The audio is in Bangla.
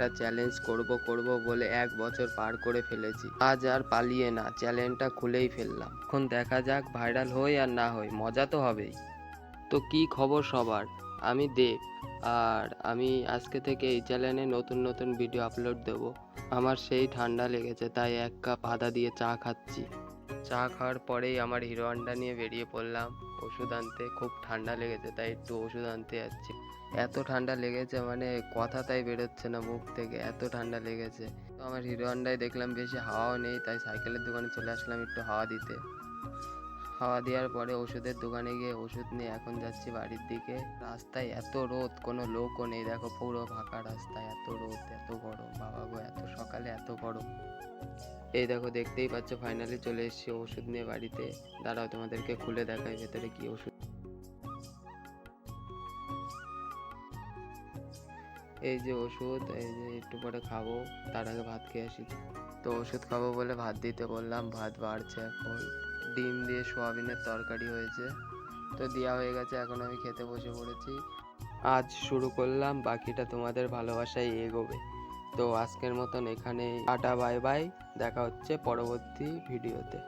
একটা চ্যালেঞ্জ করব করব বলে এক বছর পার করে ফেলেছি। আজ আর পালিয়ে না চ্যালেঞ্জটা খুলেই ফেললাম। এখন দেখা যাক ভাইরাল হই আর না হই, মজা তো হবেই। তো কি খবর সবার? আমি দেব, আর আমি আজকে থেকে এই চ্যানেলে নতুন নতুন ভিডিও আপলোড দেব। আমার সেই ঠান্ডা লেগেছে, তাই এক কাপ আদা দিয়ে চা খাচ্ছি। চা খাওয়ার পরেই আমার হিরো হন্ডা নিয়ে বেরিয়ে পড়লাম। ওষুধ আনতে খুব ঠান্ডা লেগেছে, তাই একটু ওষুধ আনতে যাচ্ছি। এত ঠান্ডা লেগেছে মানে কথা তাই বেরোচ্ছে না মুখ থেকে, এত ঠান্ডা লেগেছে। তো আমার হিরো হন্ডায় দেখলাম বেশি হাওয়াও নেই, তাই সাইকেলের দোকানে চলে আসলাম একটু হাওয়া দিতে। হাওয়া দেওয়ার পরে ওষুধের দোকানে গিয়ে ওষুধ নিয়ে এখন যাচ্ছি বাড়ির দিকে। রাস্তায় এত রোদ, কোনো লোকও নেই, দেখো পুরো ফাঁকা রাস্তায়, এত রোদ, এত গরম, বাবা গো, এত সকালে এত গরম। এই দেখো, দেখতেই পাচ্ছ ফাইনালি চলে এসেছি ওষুধ নিয়ে বাড়িতে। দাঁড়াও, তোমাদেরকে খুলে দেখাই ভেতরে কি ওষুধ। এই যে ওষুধ, এই যে একটু পরে খাব, তার আগে ভাত খেয়ে আসি। তো ওষুধ খাব বলে ভাত দিতে বললাম, ভাত বাড়ছে এখন। ডিম দিয়ে সোয়াবিনের তরকারি হয়েছে। তো দেওয়া হয়ে গেছে, এখন আমি খেতে বসে পড়েছি। আজ শুরু করলাম, বাকিটা তোমাদের ভালোবাসায় এগোবে। তো আজকের মতন এখানে টাটা বাই বাই। দেখা হচ্ছে পরবর্তী ভিডিওতে।